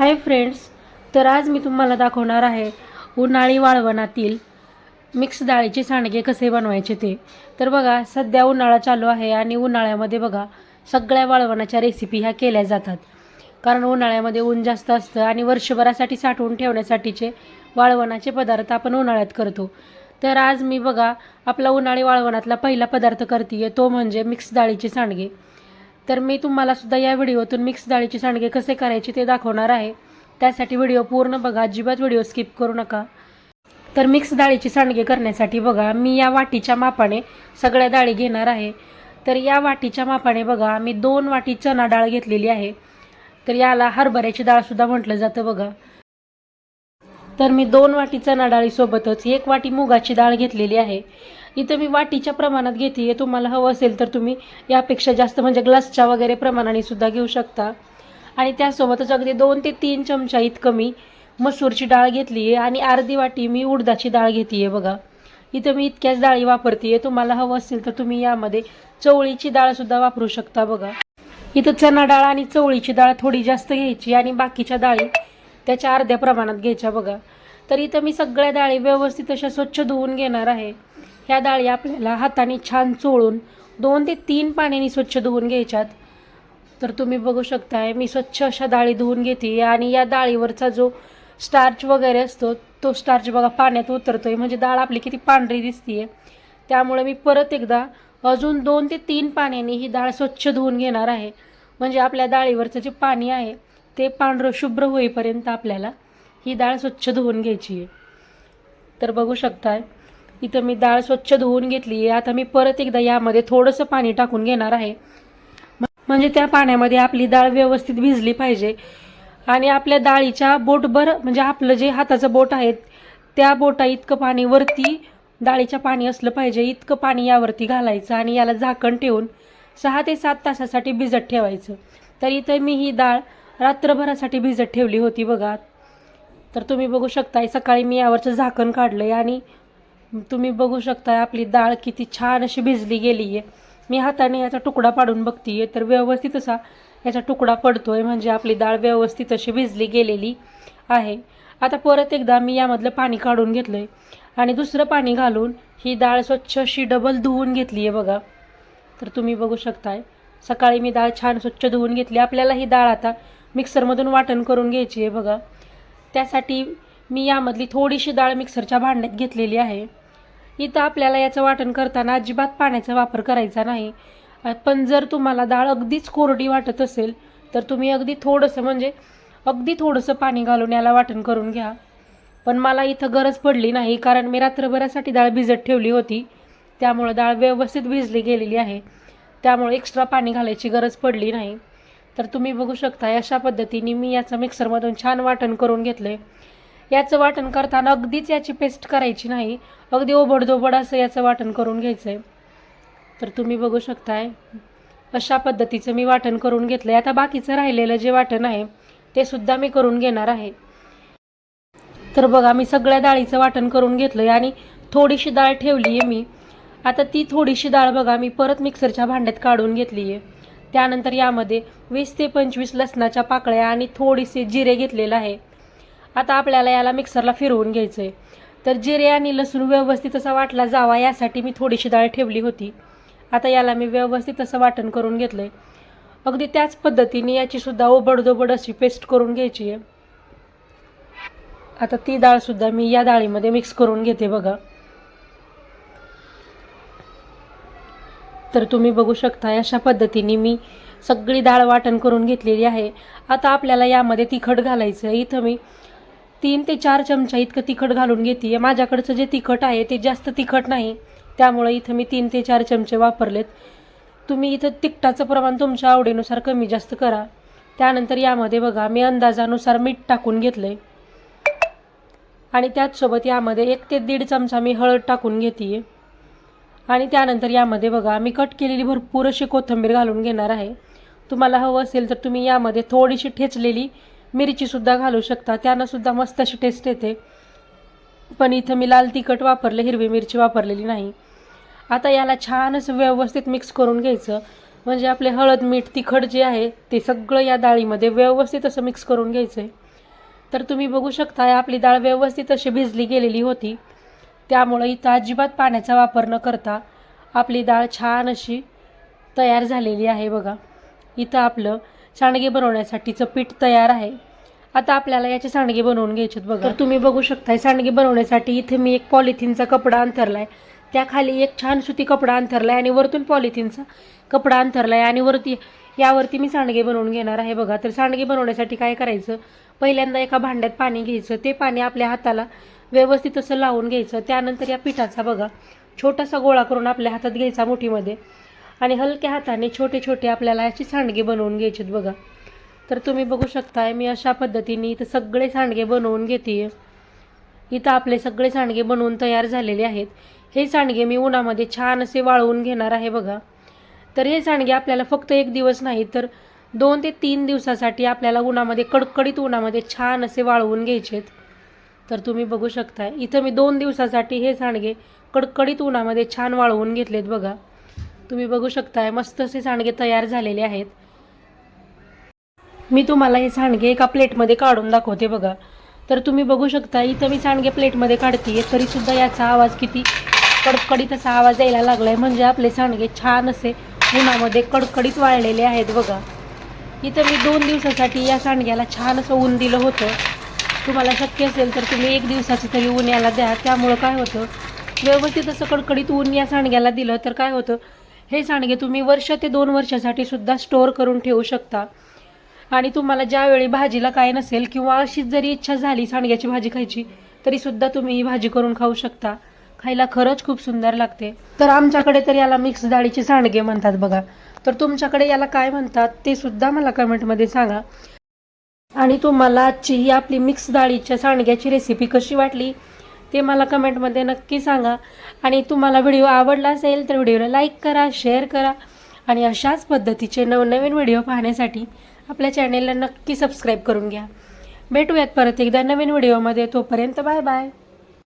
Hi friends तर आज मी तुम्हाला दाखवणार आहे उन्हाळी वाळवणातील मिक्स डाळीचे सांडगे कसे बनवायचे ते. तर बघा सध्या उन्हाळा चालू आहे आणि उन्हाळ्यामध्ये बघा सगळ्या वाळवणाच्या रेसिपी ह्या केल्या जातात. कारण उन्हाळ्यामध्ये ऊन जास्त असतं आणि वर्षभरासाठी साठवून ठेवण्यासाठीचे वाळवणाचे पदार्थ आपण उन्हाळ्यात करतो. तर आज मी बघा आपला उन्हाळी वाळवणातला पहिला पदार्थ करते तो म्हणजे मिक्स डाळीचे सांडगे. तर मी तुम्हाला सुद्धा या व्हिडिओतून मिक्स डाळीचे सांडगे कसे करायचे ते दाखवणार आहे. त्यासाठी व्हिडिओ पूर्ण बघा अजिबात व्हिडिओ स्किप करू नका. तर मिक्स डाळीचे सांडगे करण्यासाठी बघा मी या वाटीच्या मापाने सगळ्या डाळी घेणार आहे. तर या वाटीच्या मापाने बघा मी दोन वाटी चणा डाळ घेतलेली आहे. तर याला हरभऱ्याची डाळसुद्धा म्हटलं जातं बघा. तर मी दोन वाटी चणा डाळीसोबतच एक वाटी मुगाची डाळ घेतलेली आहे. इथं मी वाटीच्या प्रमाणात घेते. आहे तुम्हाला हवं असेल तर तुम्ही यापेक्षा जास्त म्हणजे ग्लासच्या वगैरे प्रमाणाने सुद्धा घेऊ शकता. आणि त्यासोबतच अगदी दोन ते तीन चमचा इतकं मी मसूरची डाळ घेतली आहे. आणि अर्धी वाटी मी उडदाची डाळ घेते आहे बघा. इथं मी इतक्याच डाळी वापरते आहे. तुम्हाला हवं असेल तर तुम्ही यामध्ये चवळीची डाळसुद्धा वापरू शकता बघा. इथं चणा डाळ आणि चवळीची डाळ थोडी जास्त घ्यायची आणि बाकीच्या डाळी त्याच्या अर्ध्या प्रमाणात घ्यायच्या बघा. तर इथं मी सगळ्या डाळी व्यवस्थित अशा स्वच्छ धुवून घेणार आहे. ह्या डाळी आपल्याला हाताने छान चोळून दोन ते तीन पाण्याने स्वच्छ धुवून घ्यायच्यात. तर तुम्ही बघू शकताय मी स्वच्छ अशा डाळी धुवून घेते आणि या डाळीवरचा जो स्टार्च वगैरे असतो तो स्टार्च बघा पाण्यात उतरतो आहे म्हणजे डाळ आपली किती पांढरी दिसतीये. त्यामुळे मी परत एकदा अजून दोन ते तीन पाण्याने ही डाळ स्वच्छ धुवून घेणार आहे. म्हणजे आपल्या डाळीवरचं जे पाणी आहे ते पांढरं शुभ्र होईपर्यंत आपल्याला ही डाळ स्वच्छ धुवून घ्यायची आहे. तर बघू शकताय इथं मी डाळ स्वच्छ धुवून घेतली आहे. आता मी परत एकदा यामध्ये थोडंसं पाणी टाकून घेणार आहे. म्हणजे त्या पाण्यामध्ये आपली डाळ व्यवस्थित भिजली पाहिजे. आणि आपल्या डाळीच्या बोटभर म्हणजे आपलं जे हाताचं बोट आहे त्या बोटा इतकं पाणी वरती डाळीच्या पाणी असलं पाहिजे. इतकं पाणी यावरती घालायचं आणि याला झाकण ठेवून सहा ते सात तासासाठी भिजत ठेवायचं. तर इथं मी ही डाळ रात्रभरासाठी भिजत ठेवली होती बघा. तर तुम्ही बघू शकताय सकाळी मी यावरचं झाकण काढलं आहे आणि तुम्ही बघू शकता आपली डाळ किती छान अशी भिजली गेली आहे मी हाताने याचा तुकडा पाडून बघतीये तर व्यवस्थित असा याचा तुकडा पडतो आहे म्हणजे आपली डाळ व्यवस्थित अशी भिजली गेलेली आहे. आता परत एकदा मी यामधलं पाणी काढून घेतलं आहे आणि दुसरं पाणी घालून ही डाळ स्वच्छ अशी डबल धुवून घेतली आहे बघा. तर तुम्ही बघू शकताय सकाळी मी डाळ छान स्वच्छ धुवून घेतली. आपल्याला ही डाळ आता मिक्सरमधून वाटण करून घ्यायची आहे बघा. त्यासाठी मी यामधली थोडीशी डाळ मिक्सरच्या भांड्यात घेतलेली आहे. इथं आपल्याला याचं वाटण करताना अजिबात पाण्याचा वापर करायचा नाही. पण जर तुम्हाला डाळ अगदीच कोरडी वाटत असेल तर तुम्ही अगदी थोडंसं म्हणजे अगदी थोडंसं पाणी घालून याला वाटण करून घ्या. पण मला इथं गरज पडली नाही कारण मी रात्रभरासाठी डाळ भिजत ठेवली होती. त्यामुळं डाळ व्यवस्थित भिजली गेलेली आहे. त्यामुळे एक्स्ट्रा पाणी घालायची गरज पडली नाही. तर तुम्ही बघू शकता अशा पद्धतीने मी याचं मिक्सरमधून छान वाटण करून घेतलं आहे याचं वाटण करताना अगदीच याची पेस्ट करायची नाही. अगदी ओबडधोबड असं याचं वाटण करून घ्यायचं आहे तर तुम्ही बघू शकताय अशा पद्धतीचं मी वाटण करून घेतलं आहे आता बाकीचं राहिलेलं जे वाटण आहे ते सुद्धा मी करून घेणार आहे. तर बघा मी सगळ्या डाळीचं वाटण करून घेतलं आहे आणि थोडीशी डाळ ठेवली आहे मी. आता ती थोडीशी डाळ बघा मी परत मिक्सरच्या भांड्यात काढून घेतली आहे त्यानंतर यामध्ये वीस ते पंचवीस लसणाच्या पाकळ्या आणि थोडीसे जिरे घेतलेलं आहे. आता आपल्याला याला मिक्सरला फिरवून घ्यायचं आहे तर जिरे आणि लसूण व्यवस्थित असा वाटला जावा यासाठी मी थोडीशी डाळ ठेवली होती. आता याला मी व्यवस्थित असं वाटण करून घेतलं आहे अगदी त्याच पद्धतीने याचीसुद्धा ओबडदोबड अशी पेस्ट करून घ्यायची आहे. आता ती डाळसुद्धा मी या डाळीमध्ये मिक्स करून घेते बघा. तर तुम्ही बघू शकता अशा पद्धतीने मी सगळी डाळ वाटण करून घेतलेली आहे. आता आपल्याला यामध्ये तिखट घालायचं आहे इथं मी तीन ते चार चमचा इतकं तिखट घालून घेते. माझ्याकडचं जे तिखट आहे ते जास्त तिखट नाही. त्यामुळे इथं मी तीन ते चार चमचे वापरलेत. तुम्ही इथं तिखटाचं प्रमाण तुमच्या आवडीनुसार कमी जास्त करा. त्यानंतर यामध्ये बघा मी अंदाजानुसार मीठ टाकून घेतलं आहे आणि त्याचसोबत यामध्ये एक ते दीड चमचा मी हळद टाकून घेते आणि त्यानंतर यामध्ये बघा मी कट केलेली भरपूर अशी कोथिंबीर घालून घेणार आहे. तुम्हाला हवं असेल तर तुम्ही यामध्ये थोडीशी ठेचलेली मिरचीसुद्धा घालू शकता. त्यानंसुद्धा मस्त अशी टेस्ट येते. पण इथं मी लाल तिखट वापरलं हिरवी मिरची वापरलेली नाही. आता याला छान असं व्यवस्थित मिक्स करून घ्यायचं. म्हणजे आपले हळद मीठ तिखट जे आहे ते सगळं या डाळीमध्ये व्यवस्थित असं मिक्स करून घ्यायचं आहे तर तुम्ही बघू शकता आपली डाळ व्यवस्थित अशी भिजली गेलेली होती. त्यामुळं इथं अजिबात पाण्याचा वापर न करता आपली डाळ छान अशी तयार झालेली आहे बघा. इथं आपलं सांडगे बनवण्यासाठीचं पीठ तयार आहे. आता आपल्याला याचे सांडगे बनवून घ्यायचे बघा. तर तुम्ही बघू शकताय सांडगे बनवण्यासाठी इथे मी एक पॉलिथिनचा कपडा अंथरलाय. त्याखाली एक छान सुती कपडा अंतरलाय आणि वरतून पॉलिथिनचा कपडा अंतरलाय आणि वरती यावरती मी सांडगे बनवून घेणार आहे बघा. तर सांडगे बनवण्यासाठी काय करायचं? पहिल्यांदा एका भांड्यात पाणी घ्यायचं. ते पाणी आपल्या हाताला व्यवस्थित असं लावून घ्यायचं. त्यानंतर या पिठाचा बघा छोटासा गोळा करून आपल्या हातात घ्यायचा मुठीमध्ये. आणि हलक्या हाताने छोटे छोटे आपल्याला याची सांडगे बनवून घ्यायचे बघा. तर तुम्ही बघू शकताय मी अशा पद्धतीने इथं सगळे सांडगे बनवून घेते इथं आपले सगळे सांडगे बनवून तयार झालेले आहेत. हे सांडगे मी उन्हामध्ये छान असे वाळवून घेणार आहे बघा. तर हे सांडगे आपल्याला फक्त एक दिवस नाही तर दोन ते तीन दिवसासाठी आपल्याला उन्हामध्ये कडकडीत उन्हामध्ये छान असे वाळवून घ्यायचेत. तर तुम्ही बघू शकताय इथं मी दोन दिवसासाठी हे सांडगे कडकडीत उन्हामध्ये छान वाळवून घेतलेत बघा. तुम्ही बघू शकताय मस्त असे सांडगे तयार झालेले आहेत. मी तुम्हाला हे सांडगे एका प्लेटमध्ये काढून दाखवते बघा. तर तुम्ही बघू शकता इथं मी सांडगे प्लेटमध्ये काढते तरीसुद्धा याचा आवाज किती कडकडीत असा आवाज यायला लागलाय. म्हणजे आपले सांडगे छान असे उन्हामध्ये कडकडीत वाळलेले आहेत बघा. इथं मी दोन दिवसासाठी या सांडग्याला छान असं ऊन दिलं होतं. तुम्हाला शक्य असेल तर तुम्ही एक दिवसाचं तरी ऊन याला द्या. त्यामुळं काय होतं व्यवस्थित असं कडकडीत ऊन या सांडग्याला दिलं तर काय होतं हे सांडगे तुम्ही वर्ष ते दोन वर्षासाठी सुद्धा स्टोअर करून ठेवू शकता. आणि तुम्हाला ज्यावेळी भाजीला काय नसेल किंवा अशीच जरी इच्छा झाली सांडग्याची भाजी खायची तरी सुद्धा तुम्ही ही भाजी करून खाऊ शकता. खायला खरंच खूप सुंदर लागते. तर आमच्याकडे तर याला मिक्स डाळीचे सांडगे म्हणतात बघा. तर तुमच्याकडे याला काय म्हणतात ते सुद्धा मला कमेंटमध्ये सांगा. आणि तुम्हाला आजची ही आपली मिक्स डाळीच्या सांडग्याची रेसिपी कशी वाटली? ते मला कमेंटमध्ये नक्की सांगा. आणि तुम्हाला व्हिडिओ आवडला असेल तर व्हिडिओला लाईक करा शेअर करा. आणि अशाच पद्धतीचे नवनवीन व्हिडिओ पाहण्यासाठी आपल्या चॅनेलला नक्की सबस्क्राईब करून घ्या. भेटूयात परत एकदा नवीन व्हिडिओमध्ये. तोपर्यंत बाय बाय.